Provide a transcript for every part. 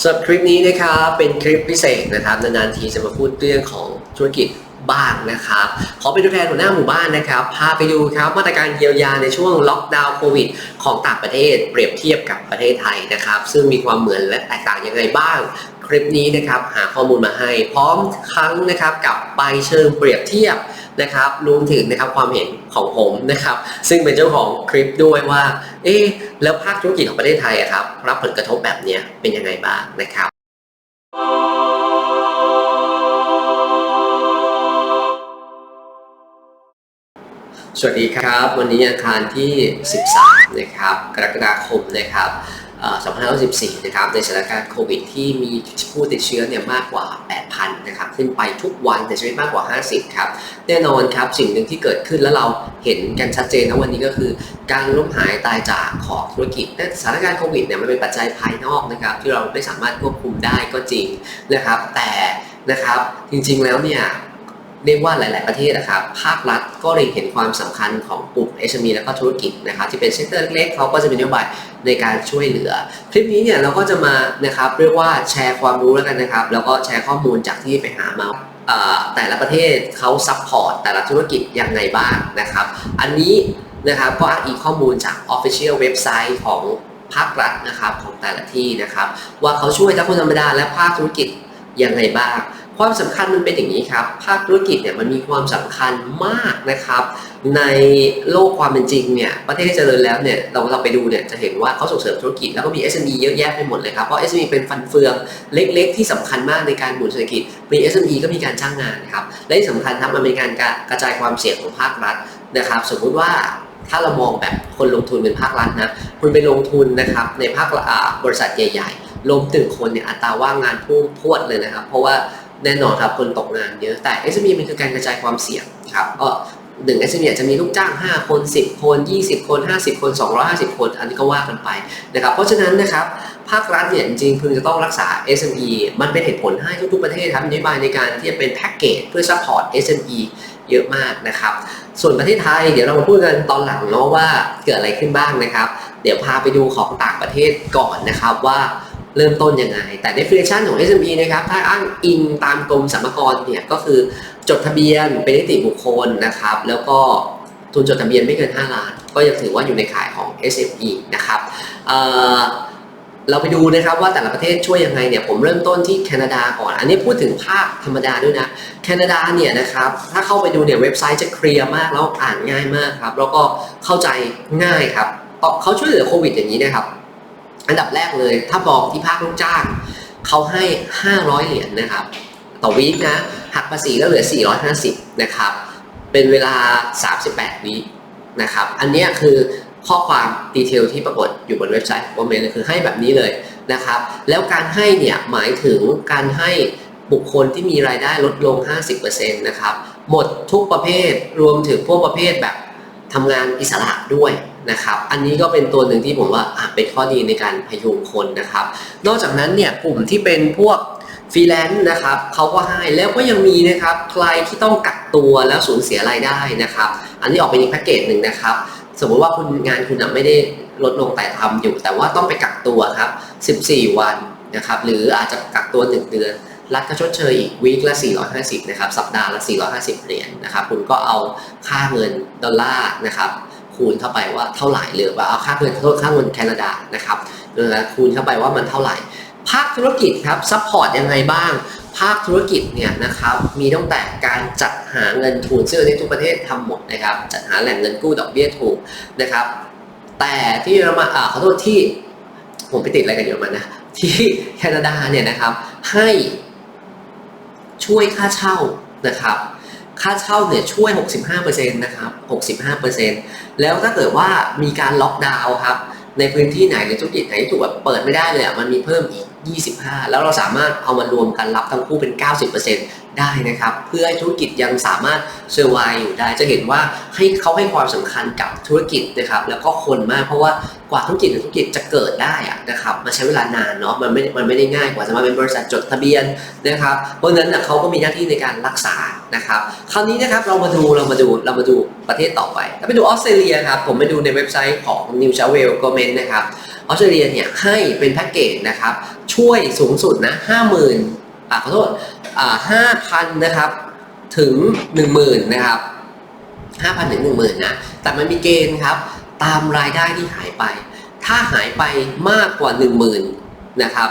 สำหรับคลิปนี้นะครับเป็นคลิปพิเศษนะครับนานๆทีจะมาพูดเรื่องของธุรกิจบ้างนะครับขอเป็นตัวแทนหัวหน้าหมู่บ้านนะครับพาไปดูครับมาตรการเยียวยาในช่วงล็อกดาวน์โควิดของต่างประเทศ เปรียบเทียบกับประเทศไทยนะครับ ซึ่งมีความเหมือนและแตกต่างยังไงบ้าง คลิปนี้นะครับหาข้อมูลมาให้ พร้อมครั้งนะครับกับใบเชิงเปรียบเทียบ นะครับรวมถึงนะครับความเห็นของผมนะครับซึ่งเป็นเจ้าของคลิปด้วยว่าเอ๊ะแล้วภาคธุรกิจของประเทศไทยอะครับรับผลกระทบแบบนี้เป็นยังไงบ้างนะครับสวัสดีครับ วันนี้อาคารที่ 13 นะครับกรกฎาคมนะครับ2514 นะครับในสถานการณ์โควิดที่มีผู้ติดเชื้อเนี่ยมากกว่า 8,000 นะครับ ขึ้นไปทุกวันแต่ชีวิตมากกว่า 50 ครับ แน่นอนครับสิ่งหนึ่งที่เกิดขึ้นแล้วเราเห็นกันชัดเจนนะวันนี้ก็คือ การล้มหายตายจากของธุรกิจแต่สถานการณ์โควิดเนี่ยมันเป็นปัจจัยภายนอกนะครับ ที่เราไม่สามารถควบคุมได้ก็จริงนะครับ แต่นะครับจริงๆแล้วเนี่ย เรียกว่าหลาย ๆ ประเทศนะครับภาครัฐก็เลยเห็นความสำคัญของกลุ่ม SME แล้วก็ธุรกิจนะครับที่เป็นเซกเตอร์เล็ก ๆ เขาก็จะมีนโยบายในการช่วยเหลือ คลิปนี้เนี่ยเราก็จะมานะครับเรียกว่าแชร์ความรู้แล้วกันนะครับ แล้วก็แชร์ข้อมูลจากที่ไปหามาแต่ละประเทศเขาซัพพอร์ตแต่ละธุรกิจยังไงบ้างนะครับ อันนี้นะครับก็อ้างอิงข้อมูลจาก Official เว็บไซต์ของภาครัฐนะครับของแต่ละที่นะครับ ว่าเขาช่วยทั้งคนธรรมดาและภาคธุรกิจยังไงบ้าง ความสำคัญมันเป็นอย่างนี้ครับ ภาคธุรกิจเนี่ยมันมีความสำคัญมากนะครับ ในโลกความเป็นจริงเนี่ยประเทศที่เจริญแล้วเนี่ยเราเราไปดูเนี่ยจะเห็นว่าเขาส่งเสริมธุรกิจแล้วก็มี SME เยอะแยะไปหมดเลยครับ เพราะ SME เป็นฟันเฟืองเล็ก ๆ ที่สำคัญมากในการหมุนเศรษฐกิจ มี SME ก็มีการจ้างงานครับและที่สำคัญครับมันเป็นการกระจายความเสี่ยงของภาครัฐนะครับ สมมุติว่าถ้าเรามองแบบคนลงทุนเป็นภาครัฐนะคุณไปลงทุนนะครับในภาคอ่าบริษัทใหญ่ ๆลงถึงคนเนี่ยอัตราว่างงานพุ่งพวดเลยนะครับ เพราะว่า แน่นอนครับคนตกงานเยอะแต่ SME มันคือการกระจายความเสี่ยงครับก็หนึ่ง SME อาจจะมีลูกจ้าง 5 คน 10 คน 20 คน 50 คน 250 คน อันนี้ก็ว่ากันไปนะครับเพราะฉะนั้นนะครับภาครัฐเนี่ยจริงๆพึงจะต้องรักษา SME มันเป็นเหตุผลให้ทุกๆประเทศครับนโยบายในการที่จะเป็นแพ็กเกจเพื่อซัพพอร์ต SME เยอะมากนะครับ ส่วนประเทศไทยเดี๋ยวเรามาพูดกันตอนหลังเนาะว่าเกิดอะไรขึ้นบ้างนะครับ เดี๋ยวพาไปดูของต่างประเทศก่อนนะครับว่า เริ่มต้นยังไง แต่ definition ของ SME นะครับ ถ้าอ้างอิงตามกรมสรรพากรเนี่ยก็คือจดทะเบียนเป็นนิติบุคคลนะครับ แล้วก็ทุนจดทะเบียนไม่เกิน 5 ล้าน ก็ยังถือว่าอยู่ในข่ายของ SME นะครับเเราไปดูนะครับว่าแต่ละประเทศช่วยยังไงเนี่ยผมเริ่มต้นที่แคนาดาก่อน อันนี้พูดถึงภาคธรรมดาด้วยนะแคนาดาเนี่ยนะครับถ้าเข้าไปดูเนี่ยเว็บไซต์จะเคลียร์มากแล้วอ่านง่ายมากครับแล้วก็เข้าใจง่ายครับเขาช่วยเหลือโควิดอย่างนี้นะครับ อันดับแรกเลย ถ้ามองที่ภาคลูกจ้างเขาให้ 500 เหรียญนะครับ ต่อวีคนะหักภาษีแล้วเหลือ 450 นะครับ เป็นเวลา 38 วีคนะครับ อันนี้คือข้อความดีเทลที่ปรากฏอยู่บนเว็บไซต์ของเมนเลยคือให้แบบนี้เลยนะครับ แล้วการให้เนี่ยหมายถึงการให้บุคคลที่มีรายได้ลดลง 50%นะครับ หมดทุกประเภทรวมถึงพวกประเภทแบบทำงานอิสระด้วย นะครับ อันนี้ก็เป็นตัวหนึ่งที่ผมว่าเป็นข้อดีในการพยุงคนนะครับ นอกจากนั้นเนี่ยกลุ่มที่เป็นพวกฟรีแลนซ์นะครับเขาก็ให้แล้วก็ยังมีนะครับใครที่ต้องกักตัวแล้วสูญเสียรายได้นะครับ อันนี้ออกเป็นอีกแพ็กเกจหนึ่งนะครับ สมมติว่าคุณงานคุณไม่ได้ลดลงแต่ทำอยู่ แต่ว่าต้องไปกักตัวครับ 14 วันนะครับหรืออาจจะกักตัว 1 เดือน รัฐก็ชดเชยอีกวีคละ 450 นะครับ สัปดาห์ละ 450 เหรียญนะครับ คุณก็เอาค่าเงินดอลลาร์นะครับ คูณเข้าไปว่าเท่าไหร่หรือว่าเอาค่าเงินโทษค่าเงินแคนาดานะครับนะคูณเข้าไปว่ามันเท่าไหร่ ภาคธุรกิจครับซัพพอร์ตยังไงบ้าง ภาคธุรกิจเนี่ยนะครับมีตั้งแต่การจัดหาเงินทุนซึ่งอันทุกประเทศทำหมดนะครับ จัดหาแหล่งเงินกู้ดอกเบี้ยถูกนะครับ แต่ที่เรามาอ่าขอโทษที่ผมไปติดอะไรกันเยอะมันนะที่แคนาดาเนี่ยนะครับให้ช่วยค่าเช่านะครับ ค่าเช่าเนี่ยช่วย 65%นะครับ 65%แล้วถ้าเกิดว่ามีการล็อกดาวน์ครับในพื้นที่ไหนหรือธุรกิจไหนที่ถูกแบบเปิดไม่ได้เลยมันมีเพิ่มอีก 25 แล้วเราสามารถเอามารวมกันรับทั้งคู่เป็น 90% ได้นะครับ เพื่อให้ธุรกิจยังสามารถเซอร์ไวอยู่ได้ จะเห็นว่าให้เขาให้ความสำคัญกับธุรกิจนะครับ แล้วก็คนมากเพราะว่ากว่าธุรกิจธุรกิจจะเกิดได้อะนะครับมันใช้เวลานานเนาะมันไม่มันไม่ได้ง่ายกว่าจะมาเป็นบริษัทจดทะเบียนนะครับ เพราะฉะนั้นเขาก็มีหน้าที่ในการรักษานะครับ คราวนี้นะครับเรามาดูเรามาดูเรามาดูประเทศต่อไปถ้าไปดูออสเตรเลียครับผมไปดูในเว็บไซต์ของ New South Wales Government นะครับออสเตรเลียเนี่ยให้เป็นแพ็กเกจนะครับช่วยสูงสุดนะห้าหมื่นอ่าขอโทษ ห้าพันนะครับถึงหนึ่งหมื่นนะครับห้าพันถึงหนึ่งหมื่นนะแต่มันมีเกณฑ์ครับตามรายได้ที่หายไป ถ้าหายไปมากกว่าหนึ่งหมื่นนะครับ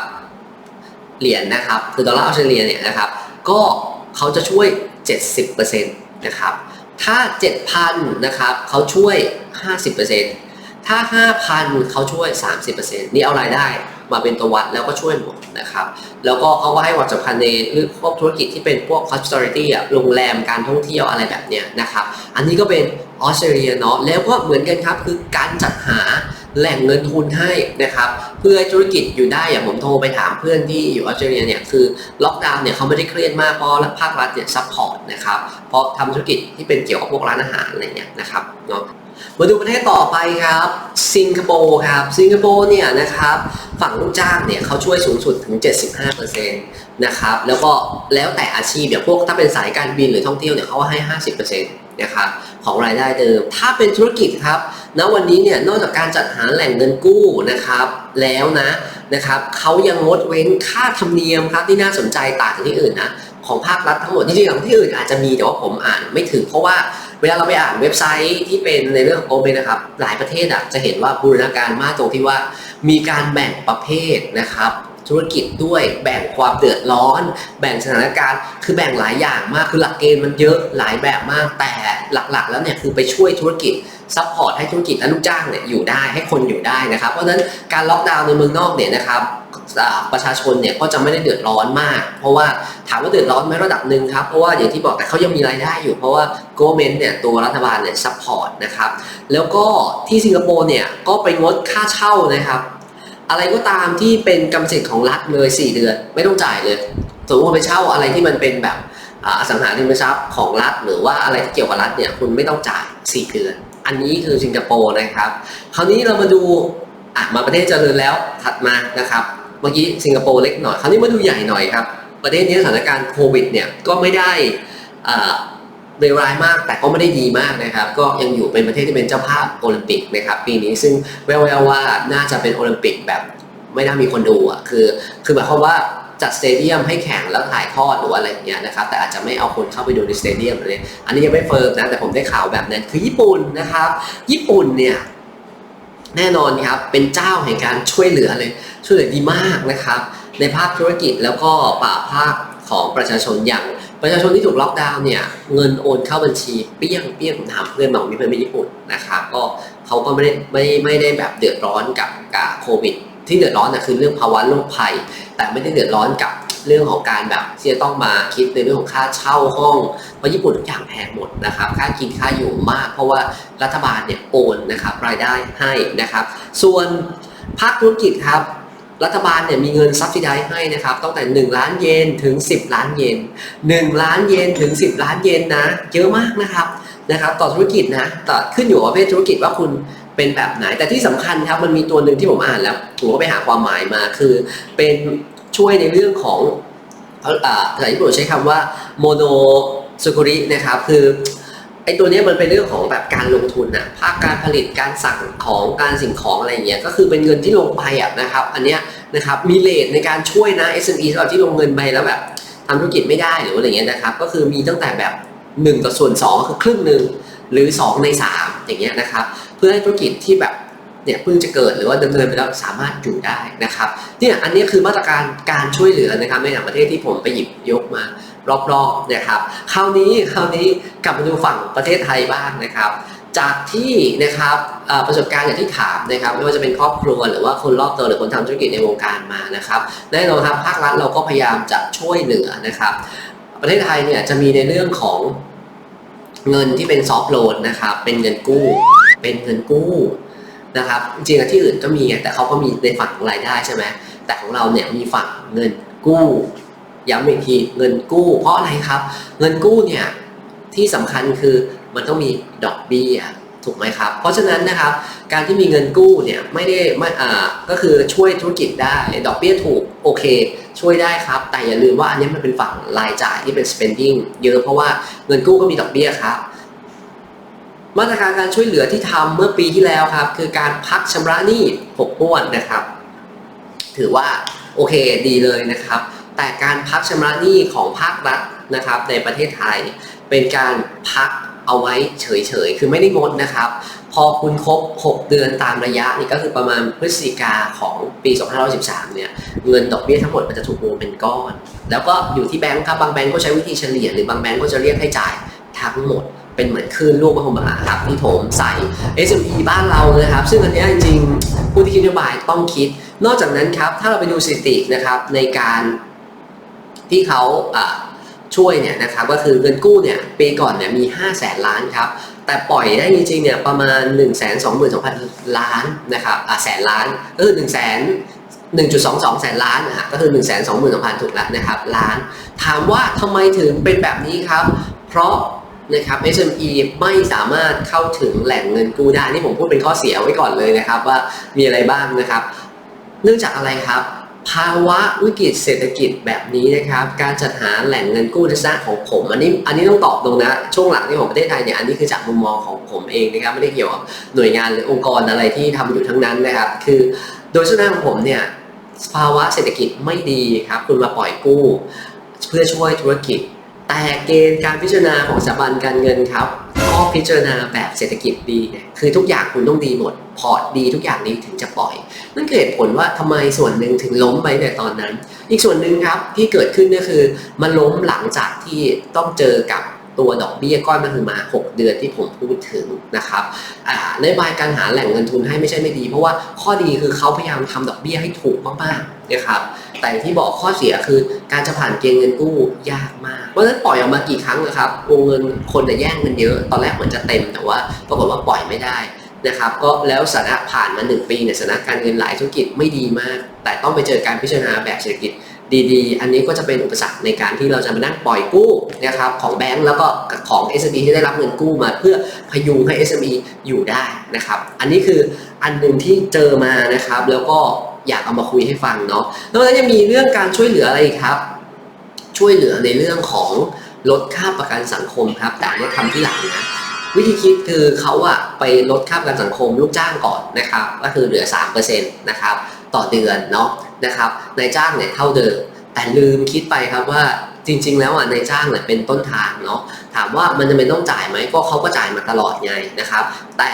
เหรียญนะครับคือดอลลาร์ออสเตรเลียเนี่ยนะครับก็เขาจะช่วย 70%นะครับถ้า 7,000นะครับเขาช่วย 50% ถ้า 5,000เขาช่วย 30%นี่เอารายได้มาเป็นตัววัดแล้วก็ช่วยหมดนะครับ แล้วก็เขาก็ให้ความสำคัญในเรื่องพวกธุรกิจที่เป็นพวก hospitality อะโรงแรมการท่องเที่ยวอะไรแบบเนี้ยนะครับ อันนี้ก็เป็นออสเตรเลียเนาะแล้วก็เหมือนกันครับคือการจัดหาแหล่งเงินทุนให้นะครับ เพื่อธุรกิจอยู่ได้อย่างผมโทรไปถามเพื่อนที่อยู่ออสเตรเลียเนี่ยคือล็อกดาวน์เนี่ยเขาไม่ได้เครียดมากเพราะภาครัฐเนี่ยซัพพอร์ตนะครับเพราะทำธุรกิจที่เป็นเกี่ยวกับพวกร้านอาหารอะไรเงี้ยนะครับเนาะ มาดูประเทศต่อไปครับ สิงคโปร์ครับ สิงคโปร์เนี่ยนะครับฝั่งลูกจ้างเนี่ยเขาช่วยสูงสุดถึง 75%นะครับแล้วก็แล้วแต่อาชีพอย่างพวกถ้าเป็นสายการบินหรือท่องเที่ยวเนี่ยเขาให้ 50%นะครับของรายได้เดิม ถ้าเป็นธุรกิจครับณวันนี้เนี่ยนอกจากการจัดหาแหล่งเงินกู้นะครับแล้วนะนะครับเขายังงดเว้นค่าธรรมเนียมครับที่น่าสนใจต่างจากที่อื่นนะของภาครัฐทั้งหมดจริงๆของที่อื่นอาจจะมีแต่ว่าผมอ่านไม่ถึงเพราะว่า เวลาเราไปอ่านเว็บไซต์ที่เป็นในเรื่องของโอเปนะครับ หลายประเทศอะจะเห็นว่าบูรณาการมากตรงที่ว่ามีการแบ่งประเภทนะครับ ธุรกิจด้วยแบ่งความเดือดร้อน แบ่งสถานการณ์ คือแบ่งหลายอย่างมากคือหลักเกณฑ์มันเยอะหลายแบบมาก แต่หลักๆ แล้วเนี่ยคือไปช่วยธุรกิจซัพพอร์ตให้ธุรกิจและลูกจ้างเนี่ยอยู่ได้ให้คนอยู่ได้นะครับเพราะฉะนั้นการล็อกดาวน์ในเมืองนอกเนี่ยนะครับ ประชาชนเนี่ยก็จะไม่ได้เดือดร้อนมาก เพราะว่าถามว่าเดือดร้อนไหมระดับหนึ่งครับ เพราะว่าอย่างที่บอกแต่เขายังมีรายได้อยู่ เพราะว่า government เนี่ยตัวรัฐบาลเนี่ยซัพพอร์ตนะครับ แล้วก็ที่สิงคโปร์เนี่ยก็ไปงดค่าเช่านะครับ อะไรก็ตามที่เป็นกรรมสิทธิ์ของรัฐเลย 4 เดือน ไม่ต้องจ่ายเลยสมมติว่าไปเช่าอะไรที่มันเป็นแบบอสังหาริมทรัพย์ของรัฐ หรือว่าอะไรที่เกี่ยวกับรัฐเนี่ยคุณไม่ต้องจ่าย 4 เดือน อันนี้คือสิงคโปร์นะครับ คราวนี้เรามาดูอะมาประเทศเจริญแล้วถัดมานะครับ มื่อกี้สิงคโปร์เล็กหน่อยคราวนี้มาดูใหญ่หน่อยครับ ประเทศนี้สถานการณ์โควิดเนี่ยก็ไม่ได้อ่าเลวร้ายมากแต่ก็ไม่ได้ดีมากนะครับ ก็ยังอยู่เป็นประเทศที่เป็นเจ้าภาพโอลิมปิกนะครับปีนี้ซึ่งแววๆว่าน่าจะเป็นโอลิมปิกแบบไม่น่ามีคนดูอะคือคือหมายความว่าจัดสเตเดียมให้แข่งแล้วถ่ายทอดหรือว่าอะไรอย่างเงี้ยนะครับแต่อาจจะไม่เอาคนเข้าไปดูในสเตเดียมเลยอันนี้ยังไม่เฟิร์มนะแต่ผมได้ข่าวแบบนั้นคือญี่ปุ่นนะครับ ญี่ปุ่นเนี่ย แน่นอนครับเป็นเจ้าแห่งการช่วยเหลือเลยช่วยเหลือดีมากนะครับ ในภาคธุรกิจแล้วก็ป่าภาคของประชาชนอย่างประชาชนที่ถูกล็อกดาวน์เนี่ยเงินโอนเข้าบัญชีเปี้ยงเปี้ยงผมถามเพื่อนบอกมีเพื่อนไปญี่ปุ่นนะครับก็เขาก็ไม่ได้ไม่ไม่ได้แบบเดือดร้อนกับกับโควิด ที่เดือดร้อนนะคือเรื่องภาวะโรคภัย แต่ไม่ได้เดือดร้อนกับ เรื่องของการแบบที่จะต้องมาคิดในเรื่องของค่าเช่าห้องเพราะญี่ปุ่นทุกอย่างแพงหมดนะครับ ค่ากินค่าอยู่มาก เพราะว่ารัฐบาลเนี่ยโอนนะครับรายได้ให้นะครับ ส่วนภาคธุรกิจครับรัฐบาลเนี่ยมีเงินซับซิไดให้นะครับตั้งแต่ 1 ล้านเยนถึง 10 ล้านเยน1 ล้านเยนถึง 10 ล้านเยนนะเยอะมากนะครับนะครับ ต่อธุรกิจนะต่อขึ้นอยู่กับประเภทธุรกิจว่าคุณเป็นแบบไหน แต่ที่สำคัญครับมันมีตัวหนึ่งที่ผมอ่านแล้วผมก็ไปหาความหมายมาคือเป็น ช่วยในเรื่องของภาษาญี่ปุ่นใช้คำว่าโมโนสุกุรินะครับคือไอตัวเนี้ยมันเป็นเรื่องของแบบการลงทุนอะภาคการผลิตการสั่งของการสิ่งของอะไรเงี้ยก็คือเป็นเงินที่ลงไปอะนะครับ อันเนี้ยนะครับมีเลทในการช่วยนะ SME สำหรับที่ลงเงินไปแล้วแบบทำธุรกิจไม่ได้หรืออะไรเงี้ยนะครับ ก็คือมีตั้งแต่แบบ 1 ต่อส่วน 2 คือครึ่งหนึ่งหรือ 2 ใน 3 อย่างเงี้ยนะครับ เพื่อให้ธุรกิจที่แบบ เนี่ยเพิ่งจะเกิดหรือว่าดำเนินไปแล้วสามารถอยู่ได้นะครับเนี่ยอันนี้คือมาตรการการช่วยเหลือนะครับในต่างประเทศที่ผมไปหยิบยกมารอบๆนะครับคราวนี้คราวนี้กลับมาดูฝั่งประเทศไทยบ้างนะครับ จากที่นะครับประสบการณ์อย่างที่ถามนะครับไม่ว่าจะเป็นครอบครัวหรือว่าคนรอบตัวหรือคนทำธุรกิจในวงการมานะครับแน่นอนครับภาครัฐเราก็พยายามจะช่วยเหลือนะครับ ประเทศไทยเนี่ยจะมีในเรื่องของเงินที่เป็นซอฟท์โลนนะครับเป็นเงินกู้ เป็นเงินกู้ นะครับจริงๆที่อื่นก็มีไงแต่เขาก็มีในฝั่งของรายได้ใช่ไหมแต่ของเราเนี่ยมีฝั่งเงินกู้ย้ำอีกทีเงินกู้เพราะอะไรครับ เงินกู้เนี่ยที่สำคัญคือมันต้องมีดอกเบี้ยถูกไหมครับ เพราะฉะนั้นนะครับการที่มีเงินกู้เนี่ยไม่ได้ไม่อ่าก็คือช่วยธุรกิจได้ดอกเบี้ยถูกโอเค ช่วยได้ครับ แต่อย่าลืมว่าอันนี้มันเป็นฝั่งรายจ่ายที่เป็น spending เยอะเพราะว่าเงินกู้ก็มีดอกเบี้ยครับ มาตรการการช่วยเหลือที่ทำเมื่อปีที่แล้วครับ คือการพักชำระหนี้6งวดนะครับ ถือว่าโอเคดีเลยนะครับ แต่การพักชำระหนี้ของภาครัฐนะครับ ในประเทศไทยเป็นการพักเอาไว้เฉยๆ คือไม่ได้งดนะครับ พอคุณครบ 6 เดือนตามระยะนี่ก็คือประมาณพฤศจิกาของปี 2513 เนี่ย เงินดอกเบี้ยทั้งหมดมันจะถูกรวมเป็นก้อน แล้วก็อยู่ที่แบงก์ครับ บางแบงก์ก็ใช้วิธีเฉลี่ย หรือบางแบงก์ก็จะเรียกให้จ่ายทั้งหมด เป็นเหมือนคลื่นลูกมหมาครับที่โถมใส่ SME บ้านเรานะครับ ซึ่งอันนี้จริงๆผู้ที่คิดนโยบายต้องคิด นอกจากนั้นครับ ถ้าเราไปดูสถิตินะครับในการที่เขาอ่าช่วยเนี่ยนะครับก็คือเงินกู้เนี่ยปีก่อนเนี่ยมี 5 0 0แสนล้านครับแต่ปล่อยได้จริงๆเนี่ยประมาณ 1 2 2 0 0 0 ล้านนะครับอ่าแสนล้านก็คือ1 0 0 0 0 1.22 แสนล้านนะฮะก็คือ 1 2 2 0 0 0ถูกแล้วนะครับล้าน ถามว่าทำไมถึงเป็นแบบนี้ครับ เพราะ นะครับ SME ไม่สามารถเข้าถึงแหล่งเงินกู้ได้นี่ผมพูดเป็นข้อเสียไว้ก่อนเลยนะครับ ว่ามีอะไรบ้างนะครับ เนื่องจากอะไรครับ ภาวะวิกฤตเศรษฐกิจแบบนี้นะครับ การจัดหาแหล่งเงินกู้ในลักษณะของผม อันนี้อันนี้ต้องตอบตรงนะ ช่วงหลังที่ของประเทศไทยเนี่ยอันนี้คือจากมุมมองของผมเองนะครับไม่ได้เกี่ยวกับหน่วยงานหรือองค์กรอะไรที่ทำอยู่ทั้งนั้นนะครับ คือโดยลักษณะของผมเนี่ยภาวะเศรษฐกิจไม่ดีครับ คุณมาปล่อยกู้ เพื่อช่วยธุรกิจ แต่เกณฑ์การพิจารณาของสถาบันการเงินครับก็พิจารณาแบบเศรษฐกิจดีเนี่ยคือทุกอย่างคุณต้องดีหมด พอร์ตดีทุกอย่างดีถึงจะปล่อย นั่นเหตุผลว่าทำไมส่วนหนึ่งถึงล้มไปในตอนนั้น อีกส่วนหนึ่งครับที่เกิดขึ้นก็คือ มันล้มหลังจากที่ต้องเจอกับตัวดอกเบี้ยก้อนมันคือมา 6 เดือนที่ผมพูดถึงนะครับนโยบายการหาแหล่งเงินทุนให้ไม่ใช่ไม่ดี เพราะว่าข้อดีคือเขาพยายามทำดอกเบี้ยให้ถูกมากๆ นะครับแต่ที่บอกข้อเสียคือการจะผ่านเกณฑ์เงินกู้ยากมาก เพราะฉะนั้นปล่อยออกมากี่ครั้งนะครับวงเงินคนจะแย่งเงินเยอะ ตอนแรกเหมือนจะเต็มแต่ว่าปรากฏว่าปล่อยไม่ได้นะครับก็แล้วสถานะผ่านมา 1 ปีเนี่ยสถานะการเงินหลายธุรกิจไม่ดีมาก แต่ต้องไปเจอการพิจารณาแบบเศรษฐกิจดีๆ อันนี้ก็จะเป็นอุปสรรคในการที่เราจะมานั่งปล่อยกู้นะครับของแบงก์แล้วก็ของ SME ที่ได้รับเงินกู้มาเพื่อพยุงให้ SME อยู่ได้นะครับ อันนี้คืออันหนึ่งที่เจอมานะครับแล้วก็ อยากเอามาคุยให้ฟังเนาะแล้วนั้นยังมีเรื่องการช่วยเหลืออะไรอีกครับ ช่วยเหลือในเรื่องของลดค่าประกันสังคมครับ แต่เนี่ยทำที่หลังนะวิธีคิดคือเขาอะไปลดค่าประกันสังคมลูกจ้างก่อนนะครับก็คือเหลือ3%นะครับต่อเดือนเนาะนะครับนายจ้างเนี่ยเท่าเดิมแต่ลืมคิดไปครับว่า จริง ๆ แล้วอะนายจ้างเนี่ยเป็นต้นทางเนาะถามว่ามันจะเป็นต้องจ่ายไหมก็เขาก็จ่ายมาตลอดไงนะครับ แต่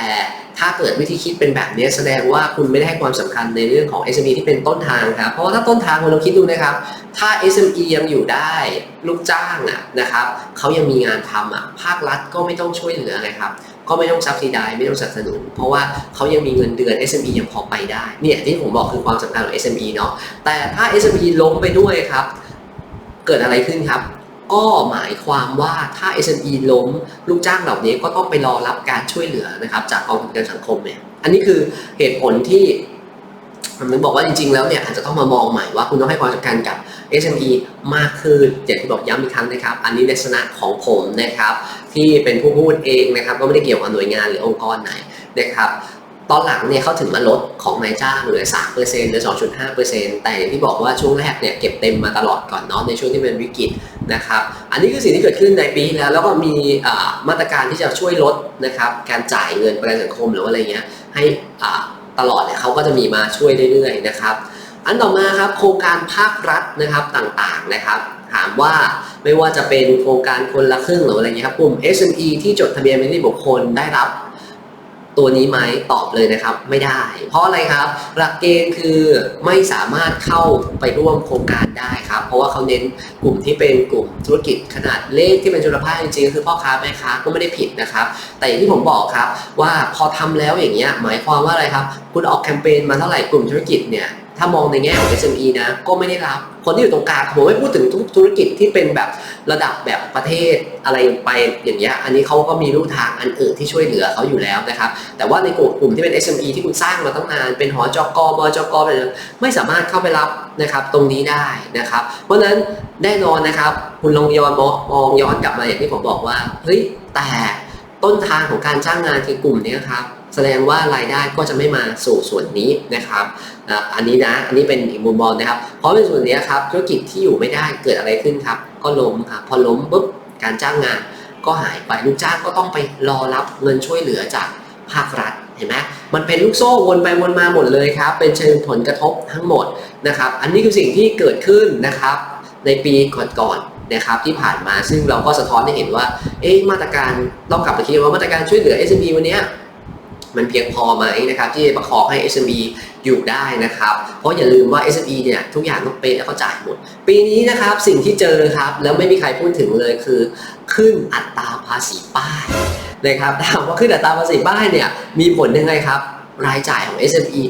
ถ้าเกิดวิธีคิดเป็นแบบนี้แสดงว่าคุณไม่ได้ให้ความสำคัญในเรื่องของ SME ที่เป็นต้นทางครับเพราะว่าถ้าต้นทางคุณลองคิดดูนะครับ ถ้า SME ยังอยู่ได้ลูกจ้างอะนะครับเขายังมีงานทำอะภาครัฐก็ไม่ต้องช่วยเหลือนะครับก็ไม่ต้องซับซิได้ไม่ต้องสนับสนุน เพราะว่าเขายังมีเงินเดือน SME ยังพอไปได้เนี่ยที่ผมบอกคือความสำคัญของ SME เนาะแต่ถ้า SME ล้มไปด้วยครับ กิดอะไรขึ้นครับ ก็หมายความว่าถ้า SME ล้มลูกจ้างเหล่านี้ก็ต้องไปรอรับการช่วยเหลือนะครับจากกองทุนประกันสังคมเนี่ยอันนี้คือเหตุผลที่ผมถึงบอกว่าจริงๆ แล้วเนี่ยอาจจะต้องมามองใหม่ว่าคุณต้องให้ความสำคัญกับ SME มากขึ้นอย่างที่บอกย้ำอีกครั้งนะครับ อันนี้ในลักษณะของผมนะครับ ที่เป็นผู้พูดเองนะครับ ก็ไม่ได้เกี่ยวกับหน่วยงานหรือองค์กรไหนนะครับ ตอนหลังเนี่ยเขาถึงมาลดของนายจ้างเหลือ3%เหลือ 2.5%แต่อย่างที่บอกว่าช่วงแรกเนี่ยเก็บเต็มมาตลอดก่อนเนาะในช่วงที่เป็นวิกฤตนะครับอันนี้คือสิ่งที่เกิดขึ้นในปีแล้วแล้วก็มีมาตรการที่จะช่วยลดนะครับการจ่ายเงินประกันสังคมหรือว่าอะไรเงี้ยให้ตลอดเนี่ยเขาก็จะมีมาช่วยเรื่อยๆนะครับอันต่อมาครับโครงการภาครัฐนะครับต่างๆนะครับถามว่าไม่ว่าจะเป็นโครงการคนละครึ่งหรืออะไรเงี้ยครับกลุ่ม SME ที่จดทะเบียนเป็นนิติบุคคลได้รับ ตัวนี้ไหมตอบเลยนะครับ ไม่ได้ เพราะอะไรครับ หลักเกณฑ์คือไม่สามารถเข้าไปร่วมโครงการได้ครับ เพราะว่าเขาเน้นกลุ่มที่เป็นกลุ่มธุรกิจขนาดเล็กที่เป็นจุลภาคจริงๆก็คือพ่อค้าแม่ค้าก็ไม่ได้ผิดนะครับ แต่อย่างที่ผมบอกครับว่าพอทำแล้วอย่างเงี้ยหมายความว่าอะไรครับ คุณออกแคมเปญมาเท่าไหร่กลุ่มธุรกิจเนี่ย ถ้ามองในแง่ของ SME นะก็ไม่ได้รับ คนที่อยู่ตรงกลางผมไม่พูดถึงทุกธุรกิจที่เป็นแบบระดับแบบประเทศอะไรไปอย่างเงี้ยอันนี้เขาก็มีรูทางอันอื่นที่ช่วยเหลือเขาอยู่แล้วนะครับแต่ว่าในกลุ่มที่เป็น SME ที่คุณสร้างมาตั้งนานเป็นหอจกบจกอะไรไม่สามารถเข้าไปรับนะครับตรงนี้ได้นะครับ เพราะฉะนั้นแน่นอนนะครับคุณลองย้อนมองมองย้อนกลับมาอย่างที่ผมบอกว่าเฮ้ยแต่ต้นทางของการจ้างงานคือกลุ่มนี้ครับ แสดงว่ารายได้ก็จะไม่มาสู่ส่วนนี้นะครับอันนี้นะอันนี้เป็นอีกมุมมองนะครับ เพราะในส่วนนี้ครับธุรกิจที่อยู่ไม่ได้เกิดอะไรขึ้นครับ ก็ล้มครับพอล้มปุ๊บการจ้างงานก็หายไปลูกจ้างก็ต้องไปรอรับเงินช่วยเหลือจากภาครัฐเห็นไหมมันเป็นลูกโซ่วนไปวนมาหมดเลยครับ เป็นเชิงผลกระทบทั้งหมดนะครับ อันนี้คือสิ่งที่เกิดขึ้นนะครับ ในปีก่อนๆนะครับที่ผ่านมาซึ่งเราก็สะท้อนให้เห็นว่าเอ๊ะมาตรการต้องกลับไปคิดว่ามาตรการช่วยเหลือ SME วันนี้ มันเพียงพอไหมนะครับที่จะประคองให้ SME อยู่ได้นะครับ เพราะอย่าลืมว่า SME เนี่ยทุกอย่างต้องเป๊ะแล้วก็จ่ายหมด ปีนี้นะครับสิ่งที่เจอครับแล้วไม่มีใครพูดถึงเลยคือขึ้นอัตราภาษีป้ายนะครับถามว่าขึ้นอัตราภาษีป้ายเนี่ยมีผลยังไงครับ รายจ่ายของ SME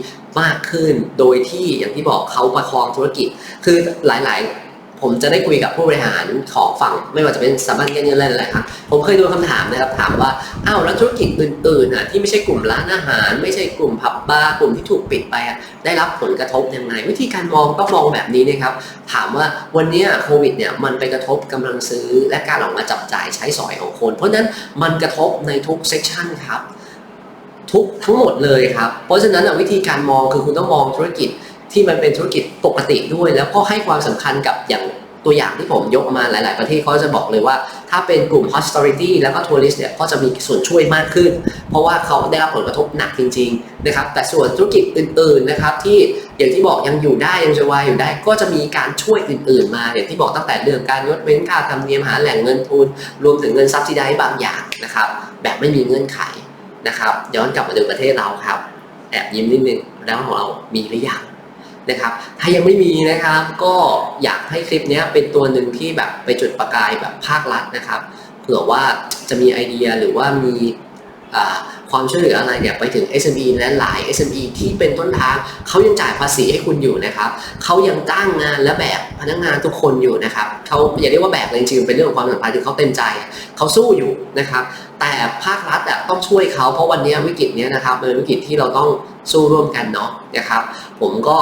มากขึ้นโดยที่อย่างที่บอกเขาประคองธุรกิจ คือหลาย ๆ ผมจะได้คุยกับผู้บริหารของฝั่ง ไม่ว่าจะเป็นสถาบันการเงินอะไรๆครับผมเคยโดนคำถามนะครับถามว่าอ้าวแล้วธุรกิจอื่นๆน่ะที่ไม่ใช่กลุ่มร้านอาหาร ไม่ใช่กลุ่มผับบาร์กลุ่มที่ถูกปิดไปอะได้รับผลกระทบยังไง วิธีการมองต้องมองแบบนี้นะครับถามว่าวันนี้โควิดเนี่ยมันไปกระทบกำลังซื้อและการออกมาจับจ่ายใช้สอยของคน เพราะฉะนั้นมันกระทบในทุกเซกชันครับทุกทั้งหมดเลยครับ เพราะฉะนั้นวิธีการมองคือคุณต้องมองธุรกิจ ที่มันเป็นธุรกิจปกติด้วย แล้วก็ให้ความสำคัญกับอย่างตัวอย่างที่ผมยกมาหลาย ๆ ประเทศเขาจะบอกเลยว่า ถ้าเป็นกลุ่ม hospitality แล้วก็ tourist เนี่ยก็จะมีส่วนช่วยมากขึ้น เพราะว่าเขาได้รับผลกระทบหนักจริง ๆ นะครับ แต่ส่วนธุรกิจอื่น ๆ นะครับ ที่อย่างที่บอกยังอยู่ได้ยังจะวายอยู่ได้ ก็จะมีการช่วยอื่น ๆ มาอย่างที่บอกตั้งแต่เรื่องการยดเว้นค่าธรรมเนียมหาแหล่งเงินทุนรวมถึงเงินซับซิได้บางอย่างนะครับ แบบไม่มีเงื่อนไขนะครับ ย้อนกลับมาดูประเทศเราครับ แอบยิ้มนิดนึงแล้วของเรามีหรือยัง นะครับ ถ้ายังไม่มีนะครับ ก็อยากให้คลิปนี้เป็นตัวหนึ่งที่แบบไปจุดประกายแบบภาครัฐนะครับ เผื่อว่าจะมีไอเดียหรือว่ามีความช่วยเหลืออะไรเนี่ยไปถึง SME และหลาย SME ที่เป็นต้นทางเขายังจ่ายภาษีให้คุณอยู่นะครับเขายังจ้างงานและแบกพนักงานทุกคนอยู่นะครับเขาอย่าเรียกว่าแบกเลยจริงเป็นเรื่องของความสัมพันธ์คือเขาเต็มใจเขาสู้อยู่นะครับแต่ภาครัฐต้องช่วยเขาเพราะวันนี้วิกฤตนี้นะครับเป็นวิกฤตที่เราต้องสู้ร่วมกันเนาะนะครับ ผมก็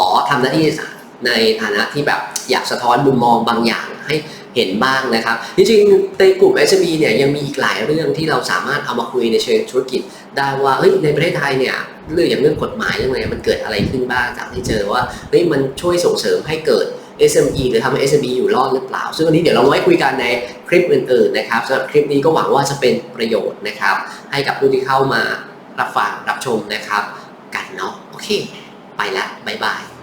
อทำหน้าที่ในฐานะที่แบบอยากสะท้อนมุมมองบางอย่างให้เห็นบ้างนะครับจริงๆในกลุ่ม SME เนี่ยยังมีอีกหลายเรื่องที่เราสามารถเอามาคุยในเชิงธุรกิจ ได้ว่าเฮ้ยในประเทศไทยเนี่ยเรื่องอย่างเรื่องกฎหมายเรื่องอะไรมันเกิดอะไรขึ้นบ้างจากที่เจอว่าเฮ้ยมันช่วยส่งเสริมให้เกิด SME หรือทำให้ SME อยู่รอดหรือเปล่า ซึ่งวันนี้เดี๋ยวเราไว้คุยกันในคลิปอื่นๆนะครับสำหรับคลิปนี้ก็หวังว่าจะเป็นประโยชน์นะครับ ให้กับผู้ที่เข้ามารับฟังรับชมนะครับ กันเนาะโอเค ไปละบ๊ายบาย